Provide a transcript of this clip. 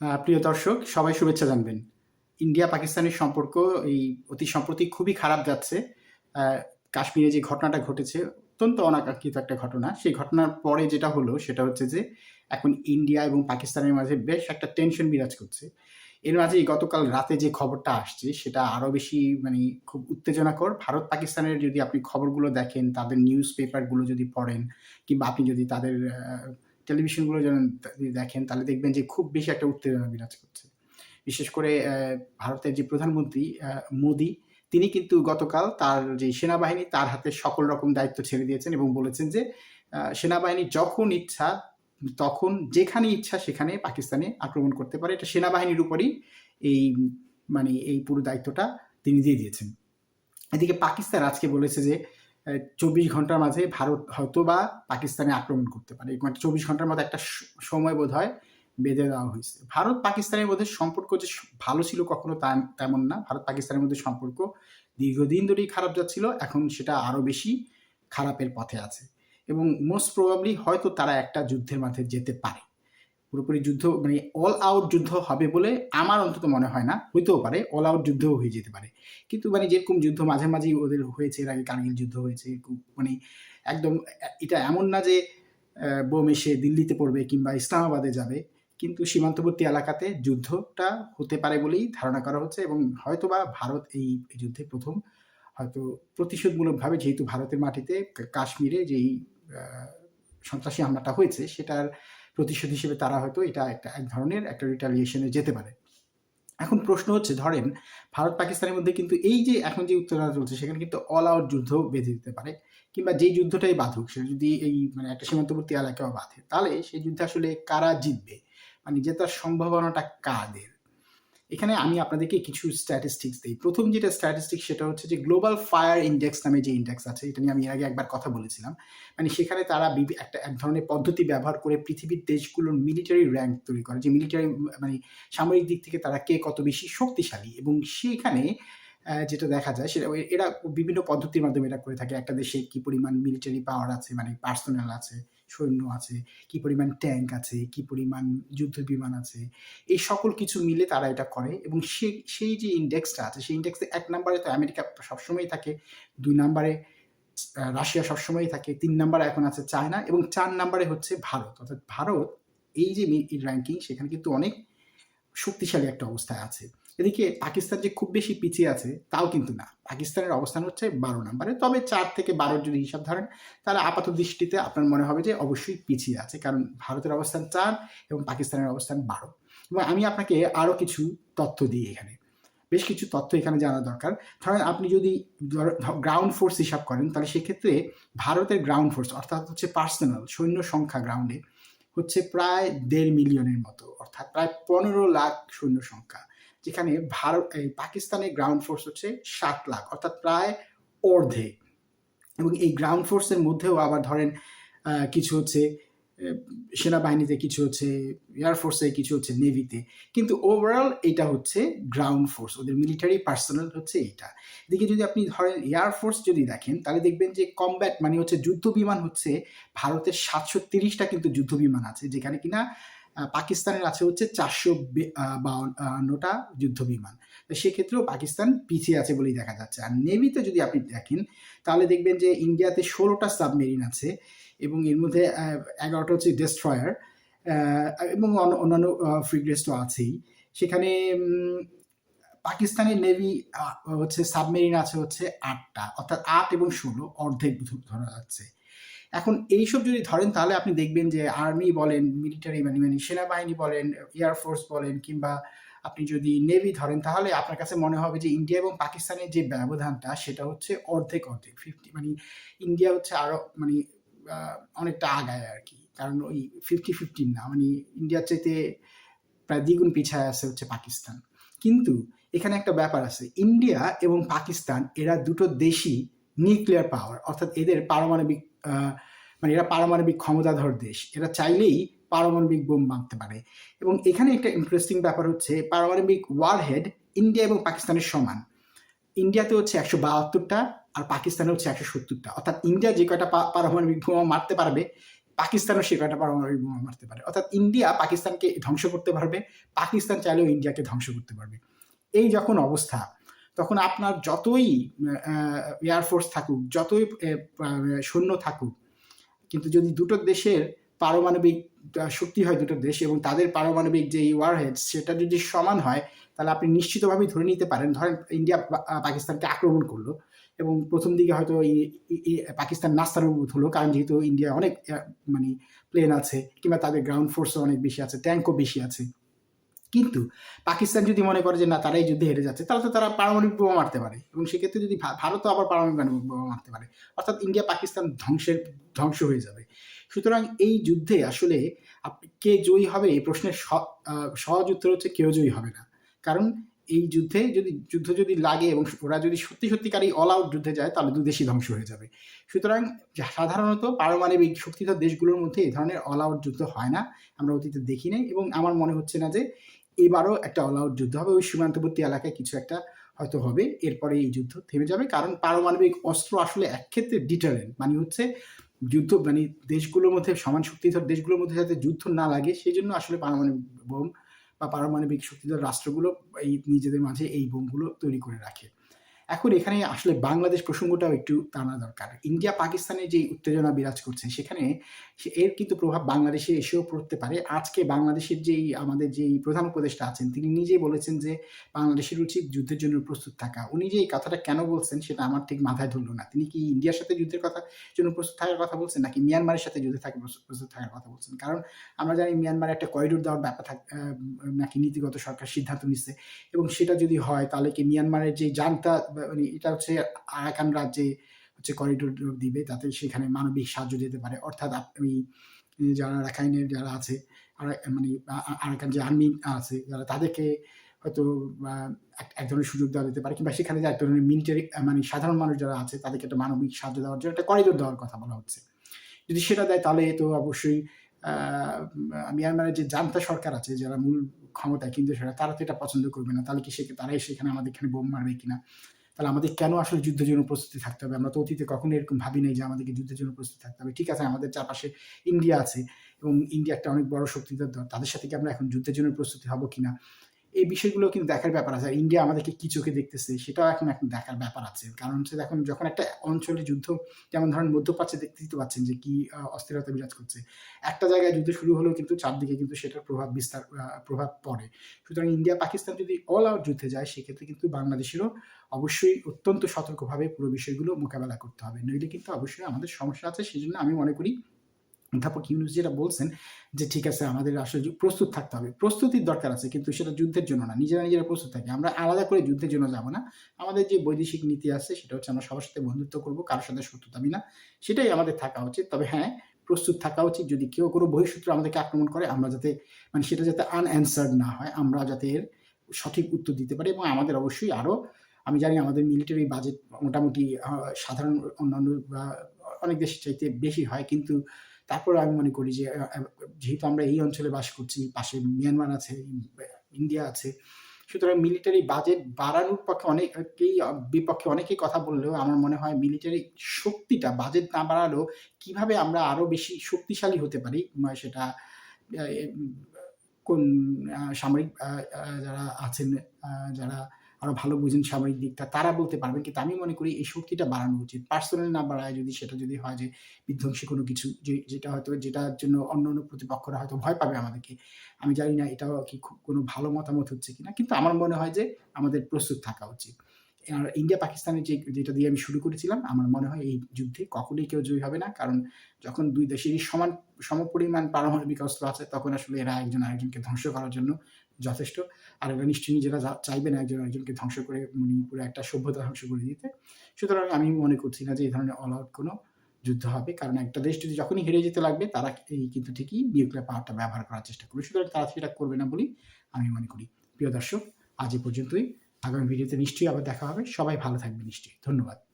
প্রিয় দর্শক, সবাই শুভেচ্ছা জানবেন। ইন্ডিয়া পাকিস্তানের সম্পর্ক এই অতি সম্প্রতি খুবই খারাপ যাচ্ছে। কাশ্মীরে যে ঘটনাটা ঘটেছে, অত্যন্ত অনাকাঙ্ক্ষিত একটা ঘটনা। সেই ঘটনার পরে যেটা হলো, সেটা হচ্ছে যে এখন ইন্ডিয়া এবং পাকিস্তানের মাঝে বেশ একটা টেনশন বিরাজ করছে। এর মাঝে গতকাল রাতে যে খবরটা আসছে, সেটা আরও বেশি মানে খুব উত্তেজনাকর। ভারত পাকিস্তানের যদি আপনি খবরগুলো দেখেন, তাদের নিউজ পেপারগুলো যদি পড়েন, কিংবা আপনি যদি তাদের টেলিভিশনগুলো যেন দেখেন, তাহলে দেখবেন যে খুব বেশি একটা উত্তেজনা বিরাজ করছে। বিশেষ করে ভারতের যে প্রধানমন্ত্রী মোদি, তিনি কিন্তু গতকাল তার যে সেনাবাহিনী, তার হাতে সকল রকম দায়িত্ব ছেড়ে দিয়েছেন এবং বলেছেন যে সেনাবাহিনী যখন ইচ্ছা, তখন যেখানে ইচ্ছা সেখানে পাকিস্তানে আক্রমণ করতে পারে। এটা সেনাবাহিনীর উপরই এই মানে এই পুরো দায়িত্বটা তিনি দিয়ে দিয়েছেন। এদিকে পাকিস্তান আজকে বলেছে যে চব্বিশ ঘণ্টার মাঝে ভারত হয়তো বা পাকিস্তানে আক্রমণ করতে পারে। মানে চব্বিশ ঘণ্টার মধ্যে একটা সময় বোধ হয় বেঁধে দেওয়া হয়েছে। ভারত পাকিস্তানের মধ্যে সম্পর্ক যে ভালো ছিল কখনো তেমন না। ভারত পাকিস্তানের মধ্যে সম্পর্ক দীর্ঘদিন ধরেই খারাপ যাচ্ছিল, এখন সেটা আরও বেশি খারাপের পথে আছে। এবং মোস্ট প্রবাবলি হয়তো তারা একটা যুদ্ধের মাঝে যেতে পারে। পুরোপুরি যুদ্ধ মানে অল আউট যুদ্ধ হবে বলে আমার অন্তত মনে হয় না। হইতেও পারে অল আউট যুদ্ধও হয়ে যেতে পারে। কিন্তু মানে যেরকম যুদ্ধ মাঝে মাঝেই ওদের হয়েছে, এর আগে কার্গিল যুদ্ধ হয়েছে মানে একদম এটা এমন না যে বোম এসে দিল্লিতে পড়বে কিংবা ইসলামাবাদে যাবে। কিন্তু সীমান্তবর্তী এলাকাতে যুদ্ধটা হতে পারে বলেই ধারণা করা হচ্ছে এবং হয়তোবা ভারত এই এই যুদ্ধে প্রথম। হয়তো প্রতিশোধমূলকভাবে যেহেতু ভারতের মাটিতে কাশ্মীরে যেই সন্ত্রাসী হামলাটা হয়েছে, সেটার প্রতিশোধ হিসেবে তারা হয়তো এটা একটা এক ধরনের একটা রিটালিয়েশনে যেতে পারে। এখন প্রশ্ন হচ্ছে, ধরেন ভারত পাকিস্তানের মধ্যে কিন্তু এই যে এখন যে উত্তেজনা চলছে, সেখানে কিন্তু অল আউট যুদ্ধ বেঁধে দিতে পারে কিংবা যেই যুদ্ধটাই বাঁধুক সে যদি এই মানে একটা সীমান্তবর্তী এলাকাও বাঁধে, তাহলে সেই যুদ্ধে আসলে কারা জিতবে? মানে জেতার সম্ভাবনাটা কাদের? এখানে আমি আপনাদেরকে কিছু স্ট্যাটিস্টিক্স দিই। প্রথম যেটা স্ট্যাটিস্টিক্স সেটা হচ্ছে যে গ্লোবাল ফায়ার ইন্ডেক্স নামে যে ইন্ডেক্স আছে, এটা নিয়ে আমি এর আগে একবার কথা বলেছিলাম। মানে সেখানে তারা একটা, এক ধরনের পদ্ধতি ব্যবহার করে পৃথিবীর দেশগুলোর মিলিটারি র্যাঙ্ক তৈরি করে। যে মিলিটারি মানে সামরিক দিক থেকে তারা কে কত বেশি শক্তিশালী এবং সেখানে যেটা দেখা যায় সেটা এরা বিভিন্ন পদ্ধতির মাধ্যমে এটা করে থাকে। একটা দেশে কি পরিমাণ মিলিটারি পাওয়ার আছে মানে পার্সোনাল আছে সৈন্য আছে, কি পরিমাণ ট্যাঙ্ক আছে, কি পরিমাণ যুদ্ধ বিমান আছে, এই সকল কিছু মিলে তারা এটা করে এবং সেই সেই যে ইন্ডেক্সটা আছে, সেই ইন্ডেক্সে এক নম্বরে তো আমেরিকা সবসময়ই থাকে, দুই নম্বরে রাশিয়া সবসময়ই থাকে, তিন নম্বরে এখন আছে চায়না এবং চার নম্বরে হচ্ছে ভারত। অর্থাৎ ভারত এই যে র্যাঙ্কিং সেখানে কিন্তু অনেক শক্তিশালী একটা অবস্থায় আছে। এদিকে পাকিস্তান যে খুব বেশি পিছিয়ে আছে, তাও কিন্তু না। পাকিস্তানের অবস্থান হচ্ছে বারো নম্বরে। তবে চার থেকে বারোর যদি হিসাব ধরেন, তাহলে আপাত দৃষ্টিতে আপনার মনে হবে যে অবশ্যই পিছিয়ে আছে, কারণ ভারতের অবস্থান চার এবং পাকিস্তানের অবস্থান বারো। এবং আমি আপনাকে আরও কিছু তথ্য দিই এখানে। বেশ কিছু তথ্য এখানে জানা দরকার। ধরেন আপনি যদি গ্রাউন্ড ফোর্স হিসাব করেন, তাহলে সেক্ষেত্রে ভারতের গ্রাউন্ড ফোর্স অর্থাৎ হচ্ছে পার্সোনাল সৈন্য সংখ্যা গ্রাউন্ডে হচ্ছে প্রায় দেড় মিলিয়নের মতো, অর্থাৎ প্রায় পনেরো লাখ সৈন্য সংখ্যা। যেখানে ভারত, এই পাকিস্তানের গ্রাউন্ড ফোর্স হচ্ছে সাত লাখ, অর্থাৎ প্রায় অর্ধে। এবং এই গ্রাউন্ড ফোর্সের মধ্যেও আবার ধরেন কিছু হচ্ছে সেনাবাহিনীতে কিছু হচ্ছে এয়ারফোর্সে কিছু হচ্ছে নেভিতে কিন্তু ওভারঅল এটা হচ্ছে গ্রাউন্ড ফোর্স ওদের মিলিটারি পার্সোনাল হচ্ছে এটা। এদিকে যদি আপনি ধরেন এয়ারফোর্স যদি দেখেন, তাহলে দেখবেন যে কমব্যাট মানে হচ্ছে যুদ্ধ বিমান হচ্ছে ভারতের সাতশো তিরিশটা কিন্তু যুদ্ধ বিমান আছে, যেখানে কিনা পাকিস্তানের আছে হচ্ছে চারশো বাউন্নটা যুদ্ধ বিমান সেক্ষেত্রেও পাকিস্তান পিছিয়ে আছে বলেই দেখা যাচ্ছে। আর নেভিতে যদি আপনি দেখেন, তাহলে দেখবেন যে ইন্ডিয়াতে ষোলোটা সাবমেরিন আছে এবং এর মধ্যে এগারোটা হচ্ছে ডেস্ট্রয়ার এবং অন্য- অন্যান্য ফ্রিগেটস তো আছেই। সেখানে পাকিস্তানের নেভি হচ্ছে সাবমেরিন আছে হচ্ছে আটটা, অর্থাৎ আট এবং ষোলো অর্ধেক ধরা যাচ্ছে। এখন এইসব যদি ধরেন, তাহলে আপনি দেখবেন যে আর্মি বলেন মিলিটারি মানে মানে সেনাবাহিনী বলেন এয়ারফোর্স বলেন, কিংবা আপনি যদি নেভি ধরেন, তাহলে আপনার কাছে মনে হবে যে ইন্ডিয়া এবং পাকিস্তানের যে ব্যবধানটা, সেটা হচ্ছে অর্ধেক অর্ধেক ফিফটি মানে ইন্ডিয়া হচ্ছে আরও মানে অনেকটা আগায় আর কি কারণ ওই ফিফটি ফিফটিন না মানে ইন্ডিয়ার চাইতে প্রায় দ্বিগুণ পিছায় আছে হচ্ছে পাকিস্তান কিন্তু এখানে একটা ব্যাপার আছে ইন্ডিয়া এবং পাকিস্তান এরা দুটো দেশই নিউক্লিয়ার পাওয়ার অর্থাৎ এদের পারমাণবিক মানে এরা পারমাণবিক ক্ষমতাধর দেশ। এরা চাইলেই পারমাণবিক বোম মারতে পারে। এবং এখানে একটা ইন্টারেস্টিং ব্যাপার হচ্ছে, পারমাণবিক ওয়ারহেড ইন্ডিয়া এবং পাকিস্তানের সমান। ইন্ডিয়াতে হচ্ছে একশো বাহাত্তরটা আর পাকিস্তানে হচ্ছে একশো সত্তরটা। অর্থাৎ ইন্ডিয়া যে কয়টা পারমাণবিক বোমা মারতে পারবে পাকিস্তানও সে কয়টা পারমাণবিক বোমা মারতে পারে। অর্থাৎ ইন্ডিয়া পাকিস্তানকে ধ্বংস করতে পারবে পাকিস্তান চাইলেও ইন্ডিয়াকে ধ্বংস করতে পারবে। এই যখন অবস্থা, তখন আপনার যতই এয়ারফোর্স থাকুক, যতই সৈন্য থাকুক কিন্তু যদি দুটো দেশের পারমাণবিক শক্তি হয় দুটো দেশ এবং তাদের পারমাণবিক যে ওয়ারহেড সেটা যদি সমান হয়, তাহলে আপনি নিশ্চিতভাবেই ধরে নিতে পারেন। ধরেন ইন্ডিয়া পাকিস্তানকে আক্রমণ করল এবং প্রথম দিকে হয়তো পাকিস্তান নাস্তানুভূত হলো, কারণ যেহেতু ইন্ডিয়া অনেক মানে প্লেন আছে, কিংবা তাদের গ্রাউন্ড ফোর্সও অনেক বেশি আছে ট্যাঙ্কও বেশি আছে। কিন্তু পাকিস্তান যদি মনে করে যে না তারা এই যুদ্ধে হেরে যাচ্ছে, তাহলে তো তারা পারমাণবিক বোমা মারতে পারে। এবং সেক্ষেত্রে যদি ভারতও আবার পারমাণবিক বোমা মারতে পারে, অর্থাৎ ইন্ডিয়া পাকিস্তান ধ্বংসের, ধ্বংস হয়ে যাবে। সুতরাং এই যুদ্ধে আসলে কে জয়ী হবে এই প্রশ্নের সহজ উত্তর হচ্ছে কেউ জয়ী হবে না। কারণ এই যুদ্ধে যদি, যুদ্ধ যদি লাগে এবং ওরা যদি সত্যি সত্যিকারই অল আউট যুদ্ধে যায়, তাহলে দু দেশই ধ্বংস হয়ে যাবে। সুতরাং সাধারণত পারমাণবিক শক্তিধর দেশগুলোর মধ্যে এই ধরনের অল আউট যুদ্ধ হয় না, আমরা অতীতে দেখি নাই এবং আমার মনে হচ্ছে না যে এবারও একটা অলআউট যুদ্ধ হবে। ওই সীমান্তবর্তী এলাকায় কিছু একটা হয়তো হবে। এরপরে এই যুদ্ধ থেমে যাবে। কারণ পারমাণবিক অস্ত্র আসলে এক ক্ষেত্রে ডিটারেন্ট মানে হচ্ছে যুদ্ধ মানে দেশগুলোর মধ্যে সমান শক্তিধর দেশগুলোর মধ্যে যাতে যুদ্ধ না লাগে, সেই জন্য আসলে পারমাণবিক বোম বা পারমাণবিক শক্তিধর রাষ্ট্রগুলো এই নিজেদের মাঝে এই বোমগুলো তৈরি করে রাখে। এখন এখানে আসলে বাংলাদেশ প্রসঙ্গটাও একটু টানা দরকার। ইন্ডিয়া পাকিস্তানে যে উত্তেজনা বিরাজ করছে, সেখানে এর কিন্তু প্রভাব বাংলাদেশে এসেও পড়তে পারে। আজকে বাংলাদেশের যেই, আমাদের যেই প্রধান উপদেষ্টা আছেন, তিনি নিজেই বলেছেন যে বাংলাদেশের উচিত যুদ্ধের জন্য প্রস্তুত থাকা। উনি যে এই কথাটা কেন বলছেন, সেটা আমার ঠিক মাথায় ধরলো না। তিনি কি ইন্ডিয়ার সাথে যুদ্ধের কথা, জন্য প্রস্তুত থাকার কথা বলছেন, নাকি মিয়ানমারের সাথে যুদ্ধে থাকার প্রস্তুত থাকার কথা বলছেন? কারণ আমরা জানি মিয়ানমারে একটা করিডোর দেওয়ার ব্যাপার থাক নাকি নীতিগত সরকার সিদ্ধান্ত নিচ্ছে এবং সেটা যদি হয়, তাহলে কি মিয়ানমারের যে জানতা মানে এটা হচ্ছে আরাকান রাজ্যে হচ্ছে করিডোর দিবে, তাতে সেখানে মানবিক সাহায্য দিতে পারে। অর্থাৎ আপনি যারা রাখাইনের যারা আছে মানে আরাকান যে আর্মি আছে, যারা তাদেরকে হয়তো এক- ধরনের সুযোগ দেওয়া যেতে পারে, কিংবা সেখানে যে এক ধরনের মিলিটারি মানে সাধারণ মানুষ যারা আছে, তাদেরকে একটা মানবিক সাহায্য দেওয়ার জন্য একটা করিডোর দেওয়ার কথা বলা হচ্ছে। যদি সেটা দেয়, তাহলে তো অবশ্যই মিয়ানমারের যে জান্তা সরকার আছে, যারা মূল ক্ষমতায়, কিন্তু সেটা তারা তো এটা পছন্দ করবে না, তাহলে কি সে তারাই সেখানে আমাদের এখানে বোম মারবে কিনা? তাহলে আমাদের কেন আসলে যুদ্ধের জন্য প্রস্তুতি থাকতে হবে? আমরা তো অতীতে কখনো এরকম ভাবি নাই যে আমাদেরকে যুদ্ধের জন্য প্রস্তুতি থাকতে হবে। ঠিক আছে, আমাদের চারপাশে ইন্ডিয়া আছে এবং ইন্ডিয়া একটা অনেক বড় শক্তিধর তাদের সাথে কি আমরা এখন যুদ্ধের জন্য প্রস্তুতি হব কিনা? এই বিষয়গুলো কিন্তু দেখার ব্যাপার আছে। আর ইন্ডিয়া আমাদেরকে কি চোখে দেখতেছে সেটাও এখন এখন দেখার ব্যাপার আছে। কারণ হচ্ছে দেখুন, যখন একটা অঞ্চলে যুদ্ধ, যেমন ধরেন মধ্যপ্রাচ্যে দেখতে দিতে পাচ্ছেন যে কি অস্থিরতা বিরাজ করছে। একটা জায়গায় যুদ্ধ শুরু হলেও কিন্তু চারদিকে কিন্তু সেটার প্রভাব বিস্তার প্রভাব পড়ে। সুতরাং ইন্ডিয়া, পাকিস্তান যদি অল আউট যুদ্ধে যায়, সেক্ষেত্রে কিন্তু বাংলাদেশেরও অবশ্যই অত্যন্ত সতর্কভাবে পুরো বিষয়গুলো মোকাবেলা করতে হবে। নইলে কিন্তু অবশ্যই আমাদের সমস্যা আছে সেই জন্য আমি মনে করি অধ্যাপক ইউনুস যেটা বলছেন যে, ঠিক আছে, আমাদের আসলে প্রস্তুত থাকতে হবে। প্রস্তুতির দরকার আছে, কিন্তু সেটা যুদ্ধের জন্য না। নিজেরা নিজেরা প্রস্তুত থাকি। আমরা আলাদা করে যুদ্ধের জন্য যাব না। আমাদের যে বৈদেশিক নীতি আছে, সেটা হচ্ছে আমরা সবার সাথে বন্ধুত্ব করব, কারোর সাথে শত্রুতামি না। সেটাই আমাদের থাকা উচিত। তবে হ্যাঁ প্রস্তুত থাকা উচিত যদি কেউ কোনো বহিঃশত্রু আমাদেরকে আক্রমণ করে, আমরা যাতে মানে সেটা যাতে আনঅ্যান্সার্ড না হয়, আমরা যাতে এর সঠিক উত্তর দিতে পারি এবং আমাদের অবশ্যই আরও আমি জানি আমাদের মিলিটারি বাজেট মোটামুটি সাধারণ অন্যান্য অনেক দেশের চাইতে বেশি হয়, কিন্তু তারপরে আমি মনে করি যে যেহেতু আমরা এই অঞ্চলে বাস করছি, পাশে মিয়ানমার আছে, ইন্ডিয়া আছে, সুতরাং মিলিটারি বাজেট বাড়ানোর পক্ষে অনেকেই, বিপক্ষে অনেকেই কথা বললেও আমার মনে হয় মিলিটারি শক্তিটা বাজেট না বাড়ালেও কীভাবে আমরা আরও বেশি শক্তিশালী হতে পারি সেটা কোন সামরিক যারা আছেন যারা আরও ভালো বুঝেন সামরিক দিকটা, তারা বলতে পারবেন। কিন্তু আমি মনে করি এই শক্তিটা বাড়ানো উচিত। পার্সোনাল না বাড়ায় যদি, সেটা যদি হয় যে, বিধ্বংসী কোনো কিছু যেটা হয়তো যেটার জন্য অন্য অন্য প্রতিপক্ষরা হয়তো ভয় পাবে আমাদেরকে। আমি জানি না এটাও কি খুব কোনো ভালো মতামত হচ্ছে কিনা, কিন্তু আমার মনে হয় যে, আমাদের প্রস্তুত থাকা উচিত। আর ইন্ডিয়া পাকিস্তানের যে, যেটা দিয়ে আমি শুরু করেছিলাম, আমার মনে হয় এই যুদ্ধে কখনোই কেউ জয়ী হবে না। কারণ যখন দুই দেশেরই সমান, সমপরিমাণ পারমাণবিক অস্ত্র আছে, তখন আসলে এরা একজন আরেকজনকে ধ্বংস করার জন্য যথেষ্ট। আর নিশ্চয়ই নিজেরা চাইবে না একজন একজনকে ধ্বংস করে মানে পুরো একটা সভ্যতা ধ্বংস করে দিতে। সুতরাং আমি মনে করছি না যে এই ধরনের অল আউট কোনো যুদ্ধ হবে। কারণ একটা দেশ যদি যখনই হেরে যেতে লাগবে, তারা এই কিন্তু ঠিকই নিউক্লিয়ার পাওয়ারটা ব্যবহার করার চেষ্টা করবে। সুতরাং তারা সেটা করবে না বলেই আমি মনে করি। প্রিয় দর্শক, আজ এ পর্যন্তই। আগামী ভিডিওতে নিশ্চয়ই আবার দেখা হবে। সবাই ভালো থাকবে নিশ্চয়ই। ধন্যবাদ।